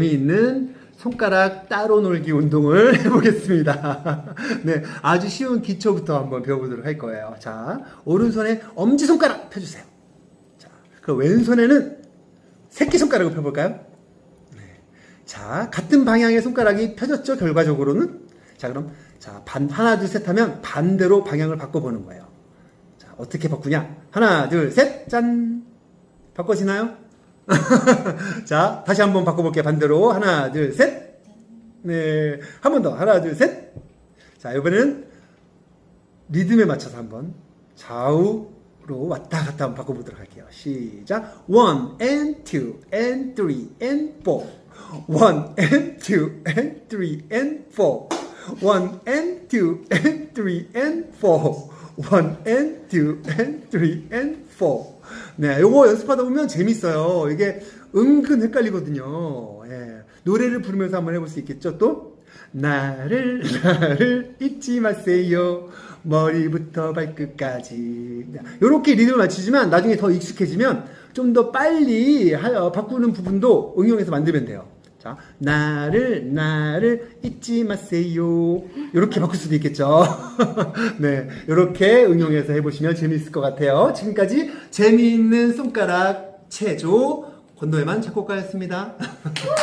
재미있는 손가락 따로 놀기 운동을 해보겠습니다. 네, 아주 쉬운 기초부터 한번 배워보도록 할 거예요. 자, 오른손에 엄지손가락 펴주세요. 자, 그 왼손에는 새끼손가락을 펴볼까요? 네. 자, 같은 방향의 손가락이 펴졌죠, 결과적으로는? 자, 그럼, 자, 반, 하나, 둘, 셋 하면 반대로 방향을 바꿔보는 거예요. 자, 어떻게 바꾸냐? 하나, 둘, 셋, 짠! 바꿔지나요? 자, 다시 한번 바꿔볼게요. 반대로. 하나, 둘, 셋. 네. 한 번 더. 하나, 둘, 셋. 자, 이번에는 리듬에 맞춰서 한번 좌우로 왔다 갔다 한번 바꿔보도록 할게요. 시작. One and two and three and four. One and two and three and four. One and two and three and four. One and two and three and four. 네, 요거 연습하다 보면 재밌어요. 이게 은근 헷갈리거든요. 예. 노래를 부르면서 한번 해볼 수 있겠죠, 또? 나를, 나를 잊지 마세요. 머리부터 발끝까지. 이렇게 리듬을 맞추지만 나중에 더 익숙해지면 좀 더 빨리 하- 어, 바꾸는 부분도 응용해서 만들면 돼요. 자, 나를, 나를 잊지 마세요. 이렇게 바꿀 수도 있겠죠. 네, 이렇게 응용해서 해보시면 재미있을 것 같아요. 지금까지 재미있는 손가락 체조 권도혜만 작곡가였습니다.